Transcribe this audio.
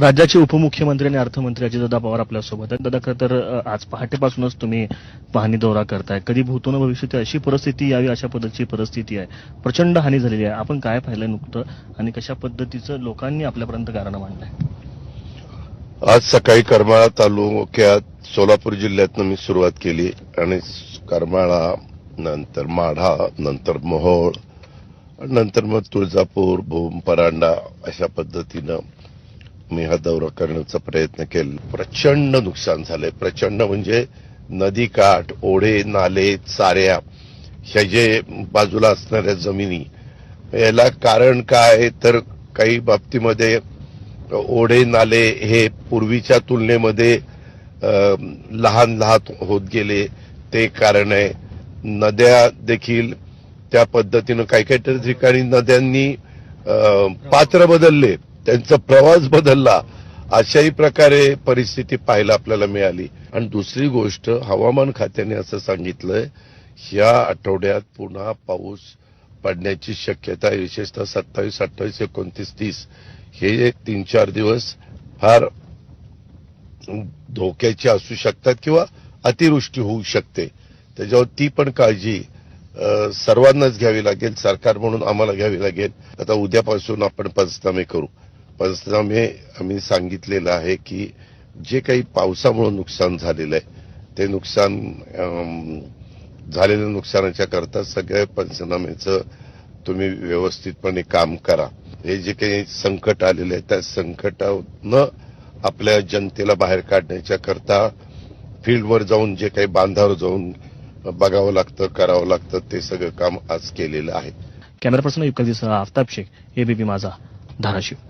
राज्याचे उपमुख्यमंत्री आणि अर्थमंत्री अजितदादा पवार आपल्यासोबत आहेत. दादा खरं तर आज पहाटेपासूनच तुम्ही पाहणी दौरा करताय. कधी भूतो न भविष्यात अशी परिस्थिती यावी अशा पद्धतीची परिस्थिती आहे. प्रचंड हानी झालेली आहे. आपण काय पाहिलंय नुकतं आणि कशा पद्धतीचं लोकांनी आपल्यापर्यंत कारण मांडलंय? आज सकाळी करमाळा तालुक्यात सोलापूर जिल्ह्यातनं मी सुरुवात केली आणि करमाळा नंतर माढा नंतर मोहोळ नंतर मग तुळजापूर भूम परांडा अशा पद्धतीनं मी हा दौरा करण्याचा प्रयत्न केला. प्रचंड नुकसान झालंय. प्रचंड म्हणजे नदीकाठ ओढे नाले चाऱ्या ह्या जे बाजूला असणाऱ्या जमिनी याला कारण काय तर काही बाबतीमध्ये ओढे नाले हे पूर्वीच्या तुलनेमध्ये लहान लहान होत गेले. ते कारण आहे. नद्या देखील त्या पद्धतीनं काही काही ठिकाणी नद्यांनी पात्र बदलले. त्यांचा प्रवास बदलला अशाही प्रकारे परिस्थिती पाहायला आपल्याला मिळाली. आणि दुसरी गोष्ट हवामान खात्याने असं सांगितलंय या आठवड्यात पुन्हा पाऊस पडण्याची शक्यता विशेषतः सत्तावीस अठ्ठावीस एकोणतीस तीस हे तीन चार दिवस फार धोक्याची असू शकतात किंवा अतिवृष्टी होऊ शकते. त्याच्यावर ती पण काळजी सर्वांनाच घ्यावी लागेल सरकार म्हणून आम्हाला घ्यावी लागेल. आता उद्यापासून आपण पंचनामे करू. पंचनामे आम्ही सांगितलेलं आहे की जे काही पावसामुळे नुकसान झालेलं आहे ते नुकसान झालेल्या नुकसानाच्या करता सगळ्या पंचनाम्याचं तुम्ही व्यवस्थितपणे काम करा. हे जे काही संकट आलेलं आहे त्या संकटानं आपल्या जनतेला बाहेर काढण्याच्या करता फील्डवर जाऊन जे काही बांधावर जाऊन बघावं लागतं करावं लागतं ते सगळं काम आज केलेलं आहे. कॅमेरा पर्सन युक्तीसह आफताब शेख एबीपी माझा धाराशिव.